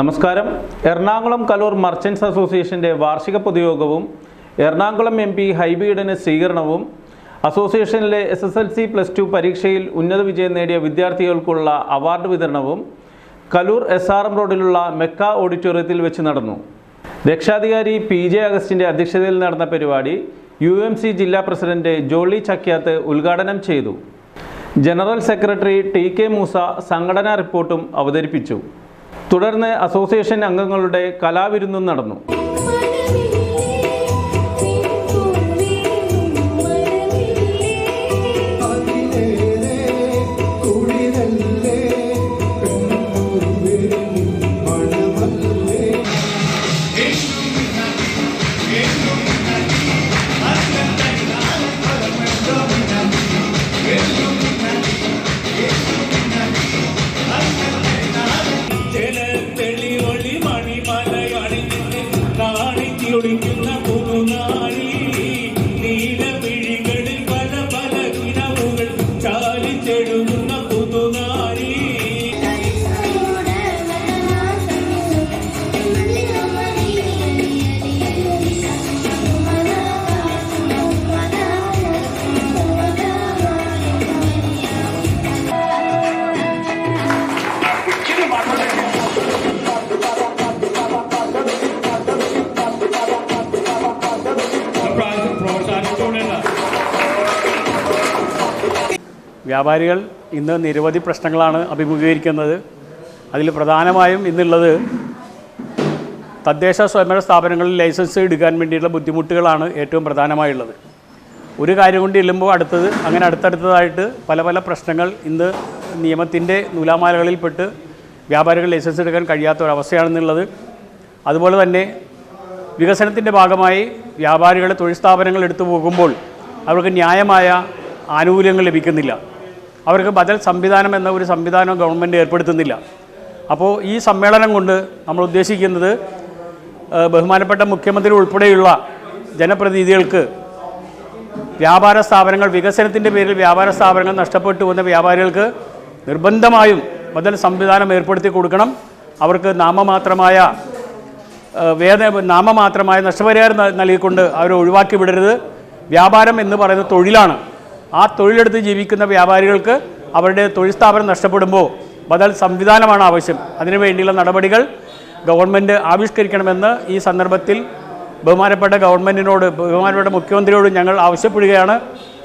നമസ്കാരം. എറണാകുളം കലൂർ മർച്ചൻസ് അസോസിയേഷന്റെ വാർഷിക പൊതുയോഗവും എറണാകുളം എം പി ഹൈബീഡിന് സ്വീകരണവും അസോസിയേഷനിലെ S S L C plus two പരീക്ഷയിൽ ഉന്നത വിജയം നേടിയ വിദ്യാർത്ഥികൾക്കുള്ള അവാർഡ് വിതരണവും കലൂർ എസ് ആർ എം റോഡിലുള്ള മെക്ക ഓഡിറ്റോറിയത്തിൽ വെച്ച് നടന്നു. രക്ഷാധികാരി പി ജെ അഗസ്റ്റിന്റെ അധ്യക്ഷതയിൽ നടന്ന പരിപാടി യു എം സി ജില്ലാ പ്രസിഡന്റ് ജോളി ചക്യാത്ത് ഉദ്ഘാടനം ചെയ്തു. General secretary T K Moosa സംഘടനാ റിപ്പോർട്ടും അവതരിപ്പിച്ചു. തുടർന്ന് അസോസിയേഷൻ അംഗങ്ങളുടെ കലാവിരുന്നും നടന്നു కోరికున్న పొరునాడి വ്യാപാരികൾ ഇന്ന് നിരവധി പ്രശ്നങ്ങളാണ് അഭിമുഖീകരിക്കുന്നത്. അതിൽ പ്രധാനമായും ഇന്നുള്ളത് തദ്ദേശ സ്വയംഭരണ സ്ഥാപനങ്ങളിൽ ലൈസൻസ് എടുക്കാൻ വേണ്ടിയിട്ടുള്ള ബുദ്ധിമുട്ടുകളാണ് ഏറ്റവും പ്രധാനമായുള്ളത്. ഒരു കാര്യം കൊണ്ട് ഇല്ലുമ്പോൾ അടുത്തത് അങ്ങനെ അടുത്തടുത്തതായിട്ട് പല പല പ്രശ്നങ്ങൾ ഇന്ന് നിയമത്തിന്റെ നൂലാമാലകളിൽപ്പെട്ട് വ്യാപാരികൾ ലൈസൻസ് എടുക്കാൻ കഴിയാത്ത ഒരവസ്ഥയാണെന്നുള്ളത്. അതുപോലെ തന്നെ വികസനത്തിന്റെ ഭാഗമായി വ്യാപാരികളെ തൊഴിൽ സ്ഥാപനങ്ങൾ എടുത്തു പോകുമ്പോൾ അവർക്ക് ന്യായമായ ആനുകൂല്യങ്ങൾ ലഭിക്കുന്നില്ല. അവർക്ക് ബദൽ സംവിധാനം എന്ന ഒരു സംവിധാനം ഗവൺമെന്റ് ഏർപ്പെടുത്തുന്നില്ല. അപ്പോൾ ഈ സമ്മേളനം കൊണ്ട് നമ്മൾ ഉദ്ദേശിക്കുന്നത് ബഹുമാനപ്പെട്ട മുഖ്യമന്ത്രി ഉൾപ്പെടെയുള്ള ജനപ്രതിനിധികൾക്ക് വ്യാപാര സ്ഥാപനങ്ങൾ വികസനത്തിന്റെ പേരിൽ വ്യാപാര സ്ഥാപനങ്ങൾ നഷ്ടപ്പെട്ടു വന്ന വ്യാപാരികൾക്ക് നിർബന്ധമായും ബദൽ സംവിധാനം ഏർപ്പെടുത്തി കൊടുക്കണം. അവർക്ക് നാമമാത്രമായ വേദ നാമമാത്രമായ നഷ്ടപരിഹാരം നൽകിക്കൊണ്ട് അവരെ ഒഴിവാക്കി വിടരുത്. വ്യാപാരം എന്ന് പറയുന്ന തൊഴിലാണ്. ആ തൊഴിലെടുത്ത് ജീവിക്കുന്ന വ്യാപാരികൾക്ക് അവരുടെ തൊഴിൽ സ്ഥാപനം നഷ്ടപ്പെടുമ്പോൾ ബദൽ സംവിധാനമാണ് ആവശ്യം. അതിനുവേണ്ടിയുള്ള നടപടികൾ ഗവൺമെന്റ് ആവിഷ്കരിക്കണമെന്ന് ഈ സന്ദർഭത്തിൽ ബഹുമാനപ്പെട്ട ഗവൺമെന്റിനോട് ബഹുമാനപ്പെട്ട മുഖ്യമന്ത്രിയോട് ഞങ്ങൾ ആവശ്യപ്പെടുകയാണ്.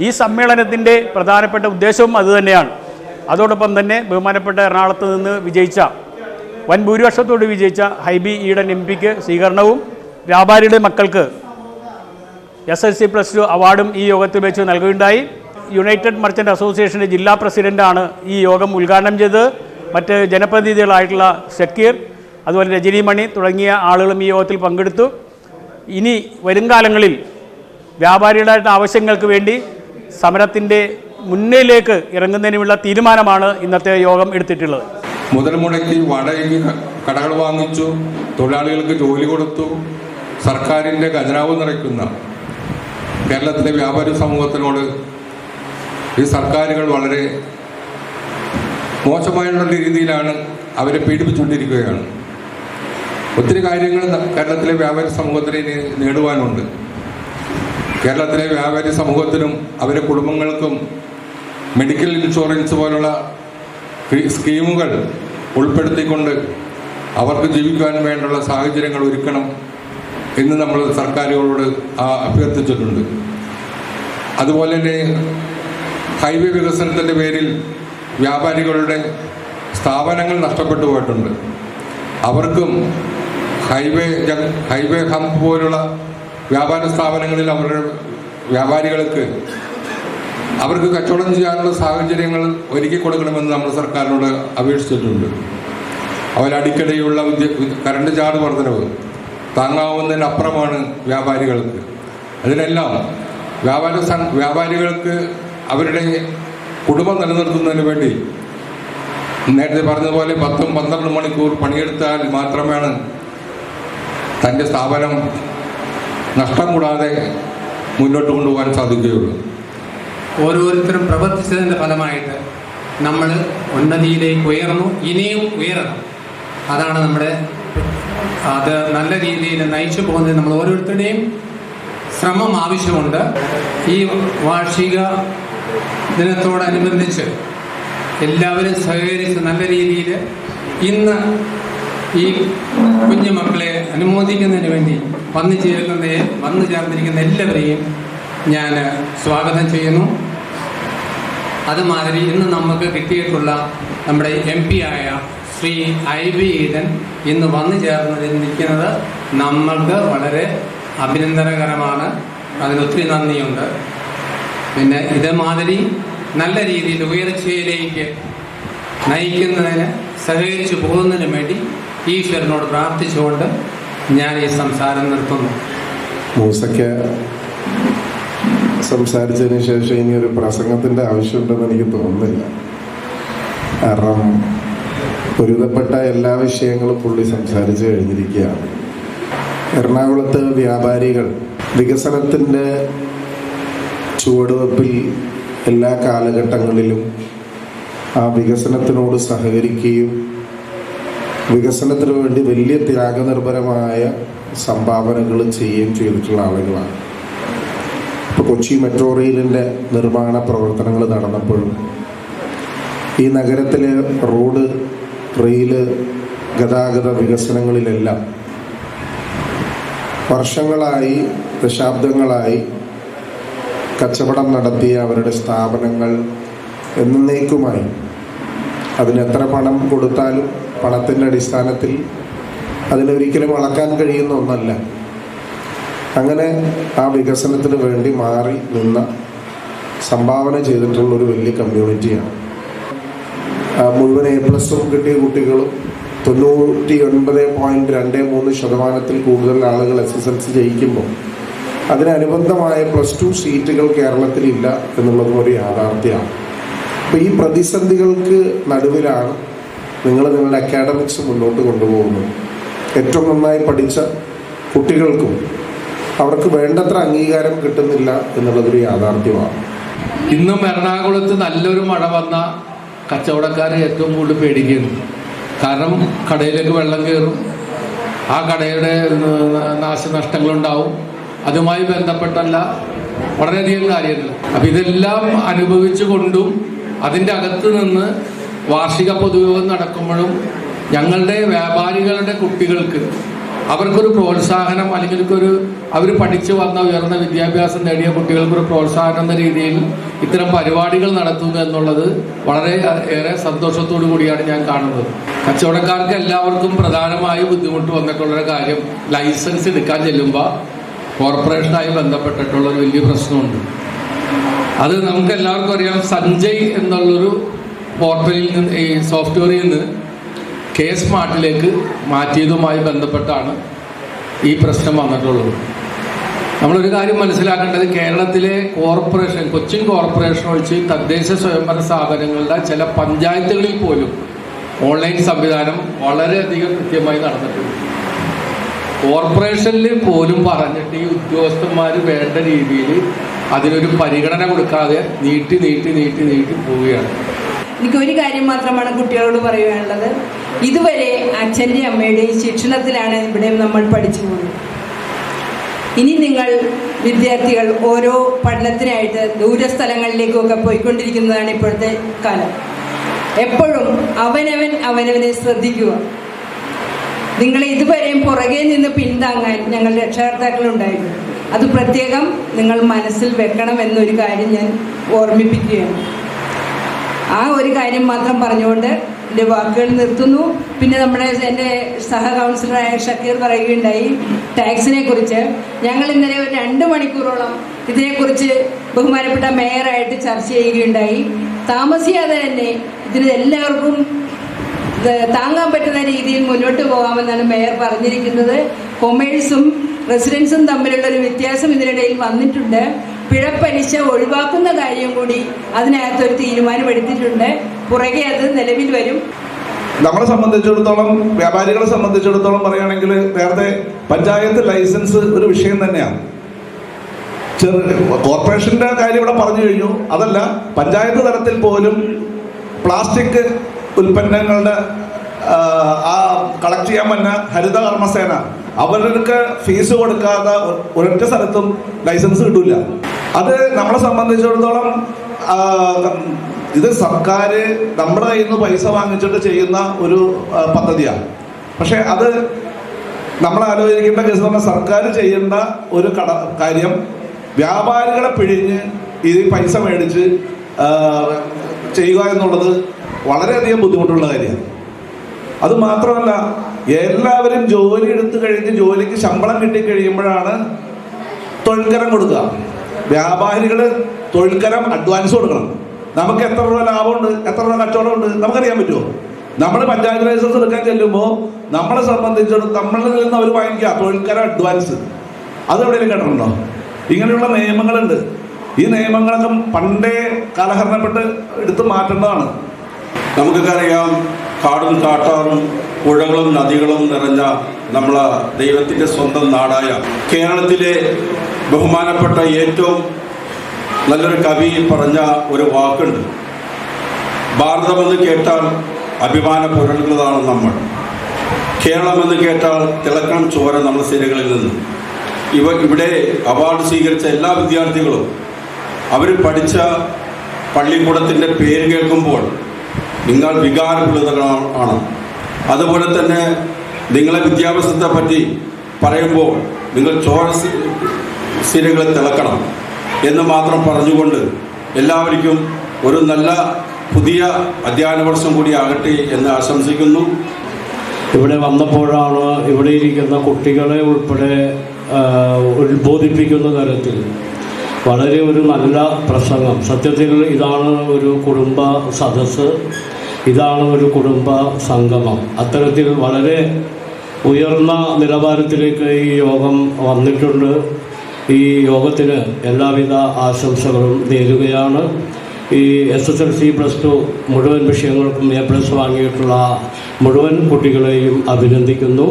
ഈ സമ്മേളനത്തിന്റെ പ്രധാനപ്പെട്ട ഉദ്ദേശവും അതുതന്നെയാണ് അതോടൊപ്പം തന്നെ ബഹുമാനപ്പെട്ട എറണാകുളത്ത് നിന്ന് വിജയിച്ച വൻ ഭൂരിപക്ഷത്തോട് വിജയിച്ച ഹൈബി ഈഡൻ എം പിക്ക് സ്വീകരണവും വ്യാപാരിയുടെ മക്കൾക്ക് S L C plus two അവാർഡും ഈ യോഗത്തിൽ വെച്ച് നൽകുകയുണ്ടായി. യുണൈറ്റഡ് മർച്ചന്റ് അസോസിയേഷന്റെ ജില്ലാ പ്രസിഡന്റാണ് ഈ യോഗം ഉദ്ഘാടനം ചെയ്തത്. മറ്റ് ജനപ്രതിനിധികളായിട്ടുള്ള ഷക്കീർ അതുപോലെ രജനി മണി തുടങ്ങിയ ആളുകളും ഈ യോഗത്തിൽ പങ്കെടുത്തു. ഇനി വരും കാലങ്ങളിൽ വ്യാപാരികളുടെ ആവശ്യങ്ങൾക്ക് വേണ്ടി സമരത്തിന്റെ മുന്നിലേക്ക് ഇറങ്ങുന്നതിനുമുള്ള തീരുമാനമാണ് ഇന്നത്തെ യോഗം എടുത്തിട്ടുള്ളത്. മുതൽ മുടക്കി വാടകയ്ക്ക് കടകൾ വാങ്ങിച്ചു തൊഴിലാളികൾക്ക് ജോലി കൊടുത്തു സർക്കാരിന്റെ ഖജനാവ് നിറയ്ക്കുന്ന കേരളത്തിലെ വ്യാപാരി സമൂഹത്തിനോട് ഈ സർക്കാരുകൾ വളരെ മോശമായുള്ള രീതിയിലാണ് അവരെ പീഡിപ്പിച്ചുകൊണ്ടിരിക്കുകയാണ്. ഒത്തിരി കാര്യങ്ങൾ കേരളത്തിലെ വ്യാപാരി സമൂഹത്തിന് നേടുവാനുണ്ട്. കേരളത്തിലെ വ്യാപാരി സമൂഹത്തിനും അവരുടെ കുടുംബങ്ങൾക്കും മെഡിക്കൽ ഇൻഷുറൻസ് പോലുള്ള സ്കീമുകൾ ഉൾപ്പെടുത്തിക്കൊണ്ട് അവർക്ക് ജീവിക്കാൻ വേണ്ടുള്ള സാഹചര്യങ്ങൾ ഒരുക്കണം എന്ന് നമ്മൾ സർക്കാരുകളോട് അഭ്യർത്ഥിച്ചിട്ടുണ്ട്. അതുപോലെ തന്നെ ഹൈവേ വികസനത്തിന്റെ പേരിൽ വ്യാപാരികളുടെ സ്ഥാപനങ്ങൾ നഷ്ടപ്പെട്ടു പോയിട്ടുണ്ട്. അവർക്കും ഹൈവേ ഹൈവേ ഹംപ് പോലുള്ള വ്യാപാര സ്ഥാപനങ്ങളിൽ അവരുടെ വ്യാപാരികൾക്ക് അവർക്ക് കച്ചവടം ചെയ്യാനുള്ള സാഹചര്യങ്ങൾ ഒരുക്കി കൊടുക്കണമെന്ന് നമ്മുടെ സർക്കാരിനോട് അപേക്ഷിച്ചിട്ടുണ്ട്. അവരടിക്കടിയുള്ള കറണ്ട് ചാർജ് വർധനവ് താങ്ങാവുന്നതിനപ്പുറമാണ് വ്യാപാരികൾക്ക്. അതിനെല്ലാം വ്യാപാര വ്യാപാരികൾക്ക് അവരുടെ കുടുംബം നിലനിർത്തുന്നതിന് വേണ്ടി നേരത്തെ പറഞ്ഞതുപോലെ പത്തും പന്ത്രണ്ട് മണിക്കൂർ പണിയെടുത്താൽ മാത്രമാണ് തന്റെ സ്ഥാപനം നഷ്ടം കൂടാതെ മുന്നോട്ട് കൊണ്ടുപോകാൻ സാധിക്കുകയുള്ളൂ. ഓരോരുത്തരും പ്രവർത്തിച്ചതിന്റെ ഫലമായിട്ട് നമ്മൾ ഉന്നതിയിലേക്ക് ഉയർന്നു ഇനിയും ഉയരണം. അതാണ് നമ്മുടെ അത് നല്ല രീതിയിൽ നയിച്ചു പോകുന്നതിന് നമ്മൾ ഓരോരുത്തരുടെയും ശ്രമം ആവശ്യമുണ്ട്. ഈ വാർഷിക ദിനത്തോടനുബന്ധിച്ച് എല്ലാവരും സഹകരിച്ച് നല്ല രീതിയിൽ ഇന്ന് ഈ കുഞ്ഞു മക്കളെ അനുമോദിക്കുന്നതിന് വേണ്ടി വന്നു ചേരുന്ന വന്നു ചേർന്നിരിക്കുന്ന എല്ലാവരെയും ഞാൻ സ്വാഗതം ചെയ്യുന്നു. അതുമാതിരി ഇന്ന് നമുക്ക് കിട്ടിയിട്ടുള്ള നമ്മുടെ എം പി ആയ ശ്രീ ഐ വി ഈഡൻ ഇന്ന് വന്നു ചേർന്നിരിക്കുന്നത് നമ്മൾക്ക് വളരെ അഭിനന്ദനകരമാണ്. അതിനൊത്തിരി നന്ദിയുണ്ട്. പിന്നെ ഇതേമാതിരി നല്ല രീതിയിൽ ഉയർച്ചയിലേക്ക് നയിക്കുന്നതിന് സഹകരിച്ചു പോകുന്നതിന് വേണ്ടി ഈശ്വരനോട് പ്രാർത്ഥിച്ചുകൊണ്ട് ഞാൻ ഈ സംസാരം നിർത്തുന്നു. മൂസയ്ക്ക് സംസാരിച്ചതിന് ശേഷം ഇനി ഒരു പ്രസംഗത്തിന്റെ ആവശ്യമുണ്ടെന്ന് എനിക്ക് തോന്നുന്നില്ല. കാരണം ഒരുവിധപ്പെട്ട എല്ലാ വിഷയങ്ങളും പുള്ളി സംസാരിച്ചു കഴിഞ്ഞിരിക്കുകയാണ്. എറണാകുളത്ത് വ്യാപാരികൾ വികസനത്തിന്റെ ചുവടുവെപ്പിൽ എല്ലാ കാലഘട്ടങ്ങളിലും ആ വികസനത്തിനോട് സഹകരിക്കുകയും വികസനത്തിന് വേണ്ടി വലിയ ത്യാഗനിർഭരമായ സംഭാവനകൾ ചെയ്യുകയും ചെയ്തിട്ടുള്ള ആളുകളാണ്. ഇപ്പോൾ കൊച്ചി മെട്രോ റെയിലിന്റെ നിർമ്മാണ പ്രവർത്തനങ്ങൾ നടന്നപ്പോഴും ഈ നഗരത്തിലെ റോഡ് റെയിൽ ഗതാഗത വികസനങ്ങളിലെല്ലാം വർഷങ്ങളായി ദശാബ്ദങ്ങളായി കച്ചവടം നടത്തിയ അവരുടെ സ്ഥാപനങ്ങൾ എന്നേക്കുമായി. അതിന് എത്ര പണം കൊടുത്താലും പണത്തിന്റെ അടിസ്ഥാനത്തിൽ അതിനൊരിക്കലും അളക്കാൻ കഴിയുന്ന ഒന്നല്ല. അങ്ങനെ ആ വികസനത്തിന് വേണ്ടി മാറി നിന്ന സംഭാവന ചെയ്തിട്ടുള്ള ഒരു വലിയ കമ്മ്യൂണിറ്റിയാണ്. മുഴുവൻ എ പ്ലസും കിട്ടിയ കുട്ടികളും തൊണ്ണൂറ്റി ഒൻപത് പോയിന്റ് രണ്ട് മൂന്ന് ശതമാനത്തിൽ കൂടുതൽ ആളുകൾ എസ് എസ് എൽ സി ജയിക്കുമ്പോൾ അതിനനുബന്ധമായ പ്ലസ് ടു സീറ്റുകൾ കേരളത്തിലില്ല എന്നുള്ളതും ഒരു യാഥാർത്ഥ്യമാണ്. അപ്പോൾ ഈ പ്രതിസന്ധികൾക്ക് നടുവിലാണ് നിങ്ങൾ നിങ്ങളുടെ അക്കാഡമിക്സ് മുന്നോട്ട് കൊണ്ടുപോകുന്നത്. ഏറ്റവും നന്നായി പഠിച്ച കുട്ടികൾക്കും അവർക്ക് വേണ്ടത്ര അംഗീകാരം കിട്ടുന്നില്ല എന്നുള്ളതൊരു യാഥാർത്ഥ്യമാണ്. ഇന്നും എറണാകുളത്ത് നല്ലൊരു മഴ വന്ന കച്ചവടക്കാരെ ഏറ്റവും കൂടുതൽ പേടിക്കുന്നു. കാരണം കടയിലേക്ക് വെള്ളം കയറും. ആ കടയുടെ നാശനഷ്ടങ്ങളുണ്ടാവും. അതുമായി ബന്ധപ്പെട്ടല്ല വളരെയധികം കാര്യങ്ങൾ. അപ്പം ഇതെല്ലാം അനുഭവിച്ചുകൊണ്ടും അതിന്റെ അകത്ത് നിന്ന് വാർഷിക പൊതുയോഗം നടക്കുമ്പോഴും ഞങ്ങളുടെ വ്യാപാരികളുടെ കുട്ടികൾക്ക് അവർക്കൊരു പ്രോത്സാഹനം അല്ലെങ്കിൽ ഒരു അവർ പഠിച്ചു വന്ന ഉയർന്ന വിദ്യാഭ്യാസം നേടിയ കുട്ടികൾക്ക് ഒരു പ്രോത്സാഹനം എന്ന രീതിയിൽ ഇത്തരം പരിപാടികൾ നടത്തുന്നു എന്നുള്ളത് വളരെ ഏറെ സന്തോഷത്തോടു കൂടിയാണ് ഞാൻ കാണുന്നത്. കച്ചവടക്കാർക്ക് എല്ലാവർക്കും പ്രധാനമായി ബുദ്ധിമുട്ട് വന്നിട്ടുള്ളൊരു കാര്യം ലൈസൻസ് എടുക്കാൻ ചെല്ലുമ്പോൾ കോർപ്പറേഷനായി ബന്ധപ്പെട്ടിട്ടുള്ള ഒരു വലിയ പ്രശ്നമുണ്ട്. അത് നമുക്ക് എല്ലാവർക്കും അറിയാം സഞ്ജയ് എന്നുള്ളൊരു പോർട്ടലിൽ നിന്ന് ഈ സോഫ്റ്റ്വെയറിൽ നിന്ന് കെ സ്മാർട്ടിലേക്ക് മാറ്റിയതുമായി ബന്ധപ്പെട്ടാണ് ഈ പ്രശ്നം വന്നിട്ടുള്ളത്. നമ്മളൊരു കാര്യം മനസ്സിലാക്കേണ്ടത് കേരളത്തിലെ കോർപ്പറേഷൻ കൊച്ചിൻ കോർപ്പറേഷൻ ഒഴിച്ച് തദ്ദേശ സ്വയംഭരണ സ്ഥാപനങ്ങളുടെ ചില പഞ്ചായത്തുകളിൽ പോലും ഓൺലൈൻ സംവിധാനം വളരെയധികം കൃത്യമായി നടന്നിട്ടുണ്ട്. കോർപ്പറേഷനിൽ പോലും പറഞ്ഞിട്ട് ഈ ഉദ്യോഗസ്ഥന്മാർ വേണ്ട രീതിയിൽ അതിനൊരു പരിഗണന കൊടുക്കാതെ നീട്ടി നീട്ടി നീട്ടി നീട്ടി പോവുകയാണ്. എനിക്ക് ഒരു കാര്യം മാത്രമാണ് കുട്ടികളോട് പറയുവാനുള്ളത്. ഇതുവരെ അച്ഛന്റെ അമ്മയുടെയും ശിക്ഷണത്തിലാണ് ഇവിടെ നമ്മൾ പഠിച്ചു പോകുന്നത്. ഇനി നിങ്ങൾ വിദ്യാർത്ഥികൾ ഓരോ പഠനത്തിനായിട്ട് ദൂരസ്ഥലങ്ങളിലേക്കൊക്കെ പോയിക്കൊണ്ടിരിക്കുന്നതാണ് ഇപ്പോഴത്തെ കാലം. എപ്പോഴും അവനവൻ അവനവനെ ശ്രദ്ധിക്കുക. നിങ്ങളെ ഇതുവരെയും പുറകെ നിന്ന് പിന്താങ്ങാൻ ഞങ്ങൾ രക്ഷകർത്താക്കളുണ്ടായിരുന്നു. അത് പ്രത്യേകം നിങ്ങൾ മനസ്സിൽ വെക്കണം എന്നൊരു കാര്യം ഞാൻ ഓർമ്മിപ്പിക്കുകയാണ്. ആ ഒരു കാര്യം മാത്രം പറഞ്ഞുകൊണ്ട് എന്റെ വാക്കുകൾ നിർത്തുന്നു. പിന്നെ നമ്മുടെ എന്റെ സഹ കൗൺസിലറായ ഷക്കീർ പറയുകയുണ്ടായി ടാക്സിനെ കുറിച്ച് ഞങ്ങൾ ഇന്നലെ ഒരു രണ്ട് മണിക്കൂറോളം ഇതിനെക്കുറിച്ച് ബഹുമാനപ്പെട്ട മേയറായിട്ട് ചർച്ച ചെയ്യുകയുണ്ടായി. താമസിയാതെ തന്നെ ഇതിന് എല്ലാവർക്കും താങ്ങാൻ പറ്റുന്ന രീതിയിൽ മുന്നോട്ട് പോകാമെന്നാണ് മേയർ പറഞ്ഞിരിക്കുന്നത്. കൊമേഴ്സും റെസിഡൻസും തമ്മിലുള്ള ഒരു വ്യത്യാസം ഇതിനിടയിൽ വന്നിട്ടുണ്ട്. പിഴപ്പലിശ ഒഴിവാക്കുന്ന കാര്യം കൂടി അതിനകത്തൊരു തീരുമാനമെടുത്തിട്ടുണ്ട്. പുറകെ അത് നിലവിൽ വരും. നമ്മളെ സംബന്ധിച്ചിടത്തോളം വ്യാപാരികളെ സംബന്ധിച്ചിടത്തോളം പറയുകയാണെങ്കിൽ നേരത്തെ പഞ്ചായത്ത് ലൈസൻസ് ഒരു വിഷയം തന്നെയാണ്. ചെറു കോർപ്പറേഷന്റെ കാര്യം ഇവിടെ പറഞ്ഞു കഴിഞ്ഞു. അതല്ല പഞ്ചായത്ത് തലത്തിൽ പോലും പ്ലാസ്റ്റിക് ഉൽപ്പന്നങ്ങളുടെ ആ, കളക്ട് ചെയ്യാൻ വന്ന ഹരിത കർമ്മസേന അവർക്ക് ഫീസ് കൊടുക്കാതെ ഒരൊറ്റ സ്ഥലത്തും ലൈസൻസ് കിട്ടില്ല അത് നമ്മളെ സംബന്ധിച്ചിടത്തോളം ഇത് സർക്കാർ നമ്മുടെ കയ്യിൽ നിന്ന് പൈസ വാങ്ങിച്ചിട്ട് ചെയ്യുന്ന ഒരു പദ്ധതിയാണ് പക്ഷെ അത് നമ്മൾ ആലോചിക്കേണ്ട കേസ് പറഞ്ഞാൽ സർക്കാർ ചെയ്യേണ്ട ഒരു കട കാര്യം വ്യാപാരികളെ പിഴിഞ്ഞ് ഈ പൈസ മേടിച്ച് ചെയ്യുക എന്നുള്ളത് വളരെയധികം ബുദ്ധിമുട്ടുള്ള കാര്യമാണ്. അത് മാത്രമല്ല എല്ലാവരും ജോലി എടുത്തു കഴിഞ്ഞ് ജോലിക്ക് ശമ്പളം കിട്ടി കഴിയുമ്പോഴാണ് തൊഴിൽക്കരം കൊടുക്കുക. വ്യാപാരികൾ തൊഴിൽക്കരം അഡ്വാൻസ് കൊടുക്കണം. നമുക്ക് എത്ര രൂപ ലാഭമുണ്ട് എത്ര രൂപ കച്ചവടമുണ്ട് നമുക്കറിയാൻ പറ്റുമോ? നമ്മൾ പഞ്ചായത്ത് ലൈസൻസ് എടുക്കാൻ ചെല്ലുമ്പോൾ നമ്മളെ സംബന്ധിച്ചിടത്തോളം നമ്മളിൽ നിന്ന് അവർ വാങ്ങിക്കുക തൊഴിൽക്കരം അഡ്വാൻസ് അത് എവിടെയെങ്കിലും കേട്ടിട്ടുണ്ടോ? ഇങ്ങനെയുള്ള നിയമങ്ങളുണ്ട്. ഈ നിയമങ്ങളൊക്കെ പണ്ടേ കാലഹരണപ്പെട്ട് എടുത്ത് മാറ്റേണ്ടതാണ്. നമുക്കൊക്കെ അറിയാം കാടും കാട്ടാറും പുഴകളും നദികളും നിറഞ്ഞ നമ്മളെ ദൈവത്തിന്റെ സ്വന്തം നാടായ കേരളത്തിലെ ബഹുമാനപ്പെട്ട ഏറ്റവും നല്ലൊരു കവി പറഞ്ഞ ഒരു വാക്കുണ്ട്. ഭാരതമെന്ന് കേട്ടാൽ അഭിമാന പുരളുകളാണ് നമ്മൾ. കേരളമെന്ന് കേട്ടാൽ തിളക്കണം ചോര നമ്മുടെ സിരകളിൽ നിന്ന്. ഇവ ഇവിടെ അവാർഡ് സ്വീകരിച്ച എല്ലാ വിദ്യാർത്ഥികളും അവർ പഠിച്ച പള്ളിക്കൂടത്തിന്റെ പേര് കേൾക്കുമ്പോൾ നിങ്ങൾ വികാരപുളിതകളാണ് അതുപോലെ തന്നെ നിങ്ങളെ വിദ്യാഭ്യാസത്തെ പറ്റി പറയുമ്പോൾ നിങ്ങൾ ചോര സിരകളെ തിളക്കണം എന്ന് മാത്രം പറഞ്ഞുകൊണ്ട് എല്ലാവർക്കും ഒരു നല്ല പുതിയ അധ്യയന വർഷം കൂടി ആകട്ടെ എന്ന് ആശംസിക്കുന്നു. ഇവിടെ വന്നപ്പോഴാണ് ഇവിടെ ഇരിക്കുന്ന കുട്ടികളെ ഉൾപ്പെടെ ഉത്ബോധിപ്പിക്കുന്ന തരത്തിൽ വളരെ ഒരു നല്ല പ്രസംഗം. സത്യത്തിൽ ഇതാണ് ഒരു കുടുംബ സദസ്സ്. ഇതാണ് ഒരു കുടുംബ സംഗമം. അത്തരത്തിൽ വളരെ ഉയർന്ന നിലവാരത്തിലേക്ക് ഈ യോഗം വന്നിട്ടുണ്ട്. ഈ യോഗത്തിന് എല്ലാവിധ ആശംസകളും നേരുകയാണ്. ഈ S S L C plus two മുഴുവൻ വിഷയങ്ങൾക്കും എ പ്ലസ് വാങ്ങിയിട്ടുള്ള മുഴുവൻ കുട്ടികളെയും അഭിനന്ദിക്കുന്നു.